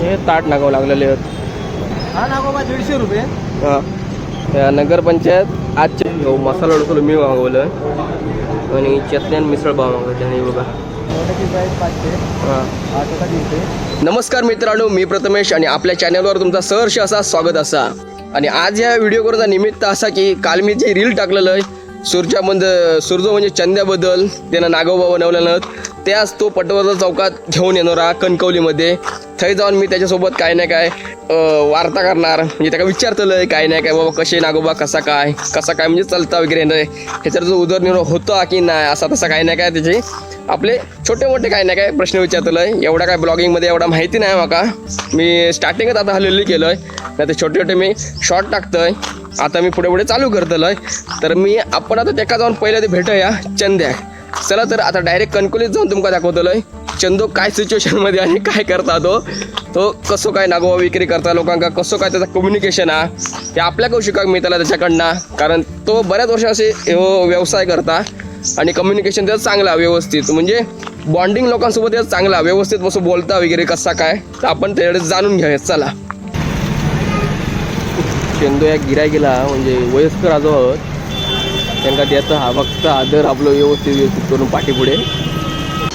हे ताट नागावं लागलेले आहेत. हा नागोबा दीडशे रुपये. हां. नगरपंचायत आजचे हो मसाला डोसलं मी मागवलं. आणि चटणी आणि मिसळ पाव मागवलं त्याने बघा. हां. नमस्कार मित्रांनो मी प्रथमेश आणि आपल्या चॅनलवर तुमचा सहर्ष असा स्वागत असा. आणि आज या व्हिडिओ करूचा निमित्त असा की काल मी जे रील टाकलेलं आहे सूरच्याबंद सुरजो म्हणजे चंद्याबद्दल त्यानं नागोबा बनवलेलं त्याच तो पटवर्धन चौकात घेऊन येणार कणकवलीमध्ये. थंय जाऊन मी त्याच्यासोबत काय नाही काय वार्ता करणार. म्हणजे त्याला विचारतलं काय नाही काय बाबा कसे नागोबा कसा काय कसा काय म्हणजे चालता वगैरे नाही. ह्याच्यावर जो उदरनिर्वाह होता की नाही असा तसा काय नाही काय त्याचे आपले छोटे मोठे काय नाही काय प्रश्न विचारतलंय एवढा काय ब्लॉगिंगमध्ये एवढा माहिती नाही माका मी स्टार्टिंगच आता हल्ली केलं आहे नाही तर छोटे छोटे मी शॉर्ट टाकतोय. आता मी पुढे पुढे चालू करतलोय तर मी आपण आता त्याका जाऊन पहिले ते भेटूया. चंद्या. चला तर आता डायरेक्ट कणकोलीत जाऊन तुमका दाखवतलोय. चंदो काय सिच्युएशनमध्ये आणि काय करता तो? तो कसो काय नागोवा विक्री करता लोकांका? कसो काय त्याचा कम्युनिकेशन हा? हे आपल्या शिकाक मिळताला त्याच्याकडनं. कारण तो बऱ्याच वर्ष असे व्यवसाय करता आणि कम्युनिकेशन त्याचा चांगला व्यवस्थित. म्हणजे बॉन्डिंग लोकांसोबत त्याचा चांगला व्यवस्थित बसून बोलता वगैरे कसा काय? तर आपण त्याच्याकडे जाणून घेऊया. चला. चेंदू या गिराय गेला म्हणजे वयस्कर आजो आहोत. त्यांना द्यायचा हा फक्त आदर आपलं व्यवस्थित व्यवस्थित करून पाठीपुढे.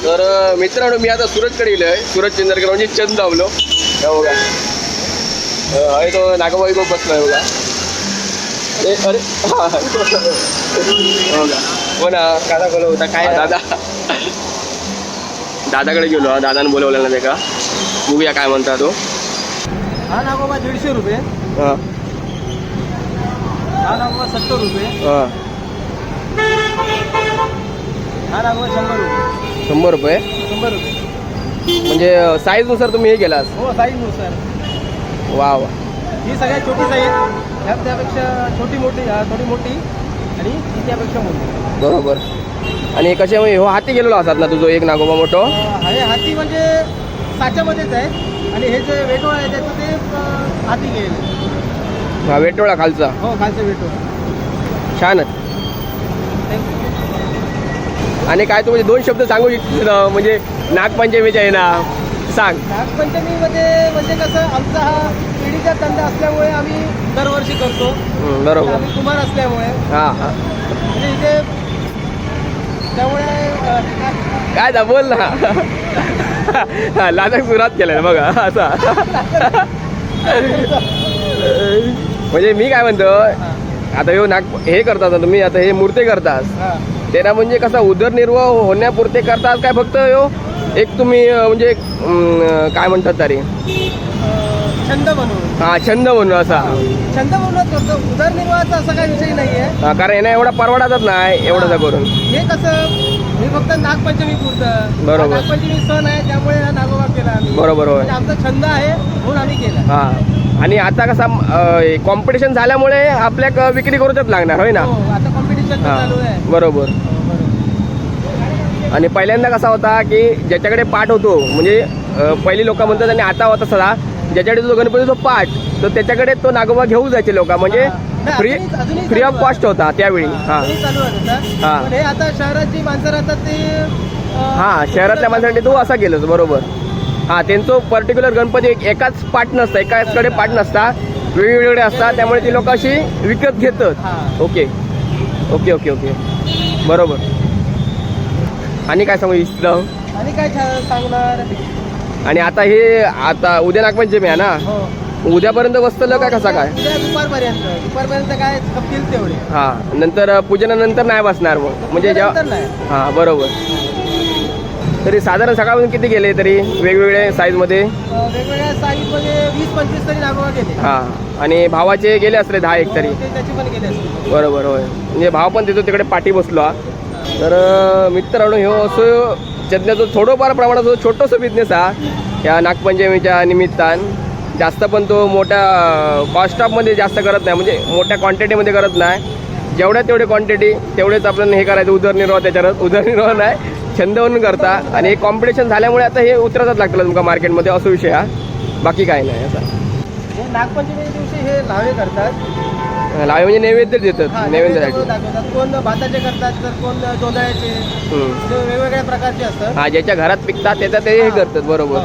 तर मित्रांनो मी आता सुरतकडे गेलो आहे सुरत चंद्रकर म्हणजे चंद लावलो हे बघा. अं, आहे तो नागोबाई खूप बसलाय बघा. अरे अरे हा. हो? हो ना. कादा बोलव होता काय दादा. दादाकडे गेलो हा. दादाने बोलवलं ना ते का बघूया काय म्हणता तो. हा नागोबा दीडशे रुपये. हां. हा नागोबा सत्तर रुपये. हां. शंभर रुपये. शंभर रुपये? शंभर रुपये. म्हणजे साईजनुसार तुम्ही हे केलास हो साईजनुसार वा वा. ही सगळ्यात छोटी साईज ह्या त्यापेक्षा छोटी मोठी हा थोडी मोठी आणि ही त्यापेक्षा मोठी. बरोबर. आणि कसे म्हणजे हो हाती गेलेलो असतात ना तुझं एक नागोबा मोठो? अं, हे हाती म्हणजे साच्यामध्येच आहे. आणि हे जे वेटोळ आहे त्याचं ते अं, हाती गेले हा वेटोळा खालचा. हो खालचं वेटोळ. छानच थँक्यू आणि काय तू म्हणजे दोन शब्द सांगू इच्छित म्हणजे नागपंचमीच्या आहे ना सांग. नागपंचमीमध्ये म्हणजे कसं आमचा हा पिढीचा धंदा असल्यामुळे आम्ही दरवर्षी करतो. हं, बरोबर. आम्ही कुमार असल्यामुळे. हां. हां म्हणजे इथे त्यामुळे काय- जा बोल ना. लादाख सुरुवात केलं बघा असा. म्हणजे मी काय म्हणतो हा, आता ह्यो नाग हे करतात तुम्ही आता हे मूर्ती करतास. हा. त्यांना म्हणजे कसा उदरनिर्वाह होण्यापुरते करतात काय फक्त ह्यो एक तुम्ही म्हणजे काय म्हणतात तरी? छंद म्हणून. हा छंद म्हणून असा. छंद म्हणूनच करतो उदरनिर्वाहाचा असा काही विषय नाही आहे हा, कारण यांना एवढा परवडातच नाही एवढं करून. हे कसं हे फक्त नागपंचमी पुरतं. बरोबर. नागपंचमी सण आहे त्यामुळे हा नागोबा केला आम्ही. बरोबर होय. म्हणजे आमचा छंद आहे म्हणून आम्ही केला. हा. आणि आता कसा कॉम्पिटिशन झाल्यामुळे आपल्या विक्री करूच लागणार होय ना? हो आता हा चालू आहे बरोबर हो, बरोबर. आणि पहिल्यांदा कसा होता की ज्याच्याकडे पाठ होतो म्हणजे अं, पहिली लोक म्हणतात आणि आता होता सदा ज्याच्याकडे जो गणपती जो पाठ तर त्याच्याकडे तो नागोबा घेऊ जायचे लोक म्हणजे हा. नाही, फ्री अजूनही- अजूनही फ्री ऑफ चालू आहे. कॉस्ट होता त्यावेळी हा चालू आहे. हा. पण हे आता शहराची माणसं राहतात ते अं, हा शहरातल्या माणसासाठी तू असा केलंस बरोबर हा त्यांचं पर्टिक्युलर गणपती एक- एकाच पाठ नसतं एकाचकडे पाठ नसता वेगवेगळे असतात त्यामुळे ती लोक अशी विकत घेतात हा. Okay okay okay okay. बरोबर. आणि काय सांगू इच्छितो आणि काय सांगणार? आणि आता हे आता उद्या नागपंचमी आहे ना? हो. उद्यापर्यंत बसतलं का कसा काय? उद्या दुपारपर्यंत. दुपारपर्यंत काय तेवढे. हा नंतर पूजनानंतर नाही बसणार मग. म्हणजे जेव्हा हा बरोबर. तरी साधारण सकाळपासून किती गेले तरी वेगवेगळे साईजमध्ये वेगवेगळ्या साईजमध्ये वीस पंचवीस तरी नागोबा गेले हा. आणि भावाचे गेले असले दहा एक तरी ते त्याची पण गेले असतील. बरोबर होय. म्हणजे भाव पण तिथं तिकडे पाठी बसलो. हा तर मित्रांनो ह्यो असं चंद्याचं थोडंफार प्रमाणात जो छोटंसं बिझनेस हा. या नागपंचमीच्या निमित्तान जास्त पण तो मोठ्या कॉस्ट ऑफमध्ये जास्त करत नाही. म्हणजे मोठ्या क्वांटिटीमध्ये करत नाही. जेवढ्या तेवढे क्वांटिटी तेवढेच आपल्याला हे करायचं उदरनिर्वाह त्याच्यावर उदरनिर्वाह नाही छंद म्हणून करता. आणि हे कॉम्पिटिशन झाल्यामुळे आता हे उतरतच लागतं तुमका मार्केटमध्ये असं विषय हा. बाकी काही नाही असा. हे नागपंचमी दिवशी हे लावे करतात. लावे म्हणजे नैवेद्य देतात नैवेद्य नैवेद्यासाठी. कोण भाताचे करतात तर कोण जोंधळ्याचे. ते वेगवेगळ्या प्रकारचे असतात. हा ज्याच्या घरात पिकतात त्याचा ते हे करतात बरोबर.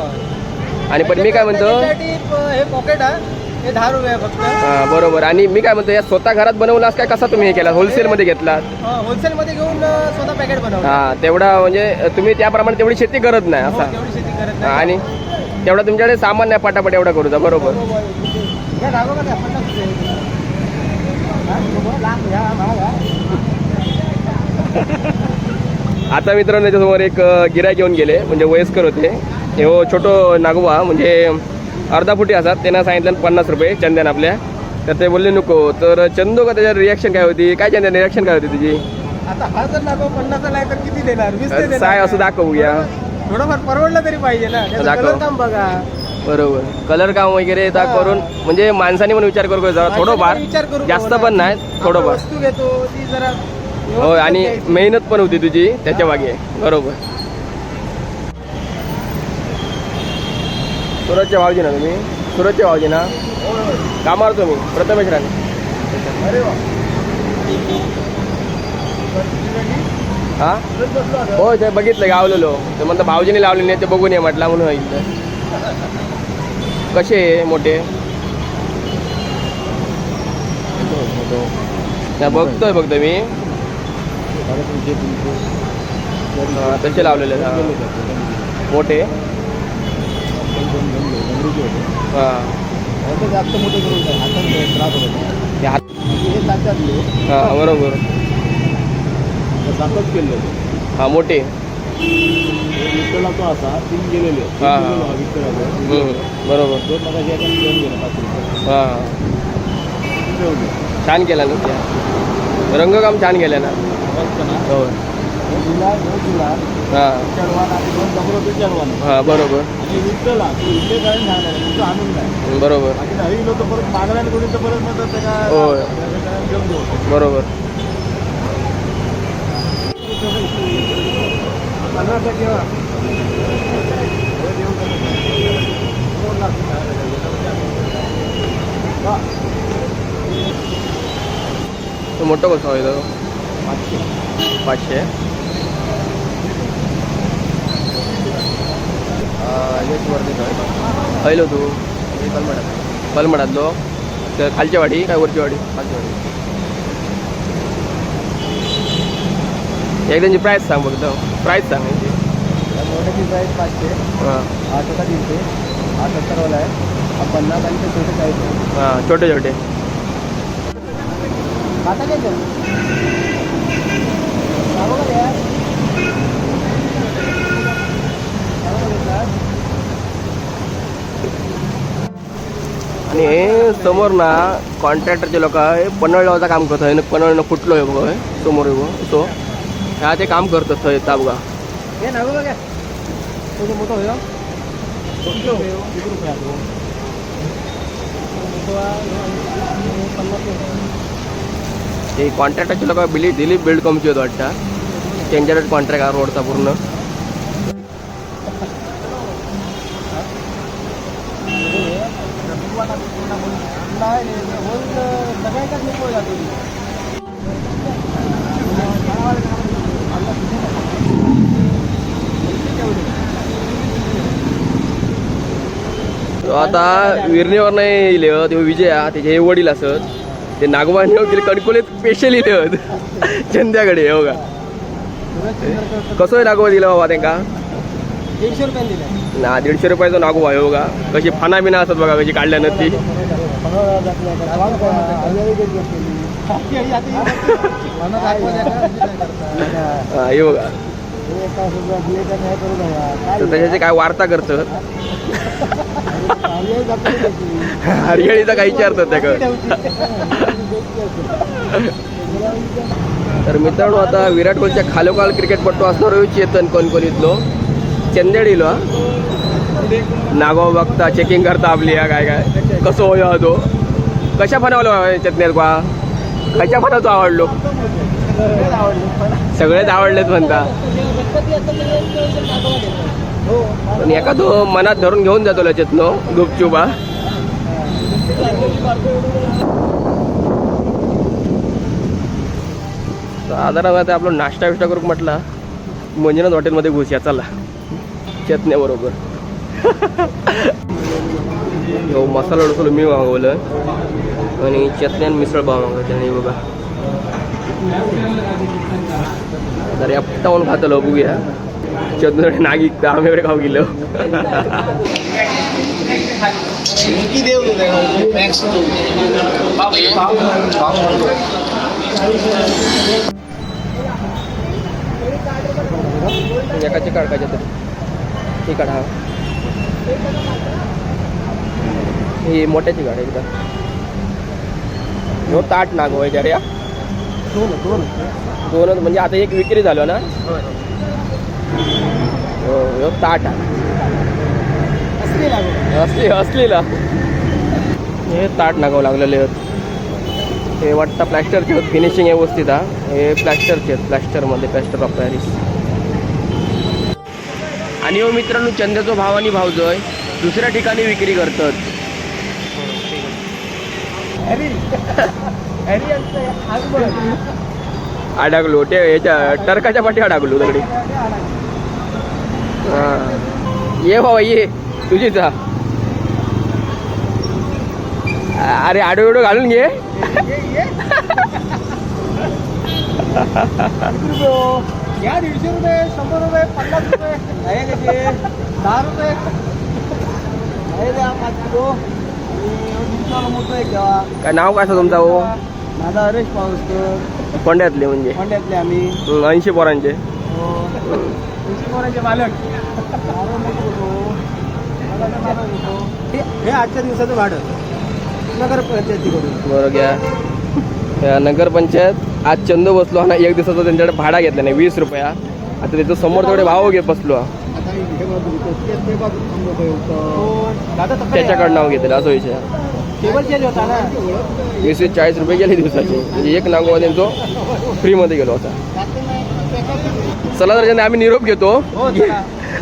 आणि पण मी काय म्हणतो? हे पॉकेट आहे हे दहा रुपये फक्त. हा बरोबर. आणि मी काय म्हणतो या स्वतः घरात बनवलास काय कसा तुम्ही हे केला होलसेलमध्ये घेतलात? होलसेल मध्ये घेऊन अं, स्वतः पॅकेट बनवलं. हा तेवढा म्हणजे तुम्ही त्याप्रमाणे तेवढी शेती करत नाही हो, असा. तेवढी शेती करत हा, नाही आणि तेवढा तुमच्याकडे सामान नाही पटापट एवढा करूचा बरोबर. रुपये. हा, बरोबर. लांब. आता मित्रांनो त्याच्यासमोर एक गिराय घेऊन गेले म्हणजे वयस्कर होते. हे हो छोटो नागोबा म्हणजे अर्धा फुटी असतात त्यांना सांगितलं पन्नास रुपये चंदन आपल्या. तर ते बोलले नको. तर चंदो का त्याच्यावर रिॲक्शन काय होती? काय चंदन रिॲक्शन काय होती तुझी? आता हा जर आहे तर किती देणार? वीस ते देणार. साय असं दाखवूया थोडंफार परवडलं तरी पाहिजे ना. त्याचं दाखव. कलर काम बघा. बरोबर. कलर काम वगैरे हा. करून म्हणजे माणसाने पण विचार करू जरा थोडंफार. विचार करू जास्त बाबा. पण नाही आपण थोडंफार. वस्तू घेतो ती जरा हो आणि व्यवस्थित मेहनत पण होती तुझी त्याच्यामागे. बरोबर. सुरतच्या भावजी ना तुम्ही. सुरतच्या भावजी ना. कामावर तुम्ही प्रथमेश राणे. हा. हो ते बघितलं गावलेलो. ते म्हणतं भाऊजीने लावले नाही ते बघून ये म्हटला म्हणून ऐकलं कसे आहे मोठे? त्या बघतोय फक्त मी. तसे लावलेले आहेत, हा. मोठे हा आता जास्त मोठे करून काय, हातात त्रास होतो. ते हात हे ताकदले, हा बरोबर. ताकद केलं हा मोठे. विठ्ठला तो असा तीन गेलेले हा, हा. विठ्ठला हम्म, बरोबर. दोन गेलो पाच रुपये हा. ठेवले छान केला ना त्या. रंगकाम छान केलं ना. हो दोन हा. हा बरोबर. बरोबर. होय. बरोबर. तो मोठं कसं आहे तो पाचशे? खयलो तू. कलमडातलो तर खालच्या वाडी काय वरची वाडी? खालची वाडी. एक त्यांची प्राईस सांग फक्त. प्राईस सांग यांची मोठ्याची प्राईस पाचशे. हां. छोटा तीनशे हा सत्तरवाला आहे. हा पन्नास आणि ते छोटे चाळीस. हां छोटे छोटे खाता घ्यायचं सांगू का द्या? सांगू का द्या? आणि हे समोर ना कॉन्ट्रॅक्टरचे लोक हे पन्हाळ लावायचं काम करत आहे. पन्हाळनं फुटलो आहे बघ हे. समोर आहे बघ. तो ह्या ते काम करतात थंय हे तो रुपये हो? आहे तो? आहे, हे. कॉन्ट्रॅक्टरचे लोक बिली दिलीप बिल्ड कमची होत वाटतं. त्यांच्याकडे कॉन्ट्रॅक्ट आहे रोडचा पूर्ण. सगळ्यांच्याच जातो. आता विरणीवर नाही येईल ते विजया त्याचे हे वडील असत ते गेले कणकोलीत स्पेशल इले होत चंद्याकडे हो का? कसं आहे नागोबा दिला बाबा त्यांका? दीडशे रुपयाने दिला ना दीडशे रुपयाचा नागोबा आहे हो का? कशी फाना बिना असतात बघा कशी काढल्यानं ती हा, हे बघा. त्याच्याचे काय वार्ता करत? हरियाळीचा काही विचारतात त्या तर मित्रांनो आता विराट कोहलीच्या खालोखाल क्रिकेटपट्टू असणार आहे चेतन कोणकोलीतलो चंदेडीलो हा. नागो बघता चेकिंग करता आपली या काय काय. कसं होय तो. कशा फनावलो चटण्यात बा खयच्या बनवतो आवडलो सगळेच आवडलेत म्हणता. पण एका तो मनात धरून घेऊन जातो चेतनो गुपचुबा साधारण आपलं नाश्ता विष्टा करू म्हटला मंजुनाथ हॉटेलमध्ये घुसूया चला. चेतण्याबरोबर हो मसाला डोसलो मी मागवलं आणि चटणी आणि मिसळ पाव मागवलं त्याने बघा. तर पट्टावून खातलो बघूया. चंद्र नागी आम्ही खाऊ गेलो. एकाची काढकायच्या तर ही. काढा ही मोठ्याची गाडी एकदा. हो ताट नागवायच्या रे दोन दोन दोन म्हणजे आता एक विक्री झालो ना? हो ताट. असली असलीला. हे ताट नागावं लागलेले आहेत. हे वाटतं प्लॅस्टरचे फिनिशिंग व्यवस्थित हा हे प्लॅस्टरचे आहेत प्लॅस्टरमध्ये प्लॅस्टर ऑफ पॅरिस आणि हो मित्रांनो चंद्याचो भाव आणि भावजोय दुसऱ्या ठिकाणी विक्री करतात. अडकलो ते याच्या टरकाच्या पाठी अडकलो दगडी. ये बाबा ये. तुझीच अरे आडो एवढं घालून घे. या दीडशे रुपये शंभर रुपये पन्नास रुपये. कसे दहा रुपये. आहे द्या पाच किलो. आणि दिवसाला मोठं एक द्यावा काय नाव काय असं तुमचा हो? माझा हरेश पाऊसकर. कोंड्यातले म्हणजे? मंड्यातले आम्ही. ऐंशी पोरांचे. हो. तुळशी मोराचे मालक दारू मोठं होतो. मालाचा मालक होतो. हे हे आजच्या दिवसाचं भाडं. नगर पंचायतीकडून बरं घ्या. या नगरपंचायत. आज चंद बसलो आणि एक दिवसाचा त्यांच्याकडे भाडा घेतला नाही वीस रुपया. आता त्याचं समोर तेवढे भाव घेत बसलो. हा. आता हे बाजू होतं, ते- ते बाजू थांबवतोय होतं. दादा तसं त्याच्याकडे नाव घेतलं असं विषय. टेबल चेंज होता ना? वीस वीस चाळीस रुपये गेले दिवसाचे. म्हणजे एक नागोबा त्यांचो फ्रीमध्ये गेलो होता. चला तर ज्यांनी आम्ही निरोप घेतो हो.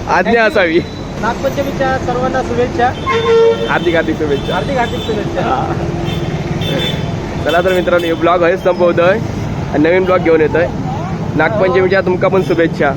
आज्ञा असावी. नागपंचमीच्या सर्वांना शुभेच्छा. हार्दिक हार्दिक शुभेच्छा. हार्दिक हार्दिक शुभेच्छा चला तर मित्रांनो हे ब्लॉग हेच संपवतोय. नवीन ब्लॉग घेऊन येतो आहे नागपंचमीच्या तुमका पण शुभेच्छा.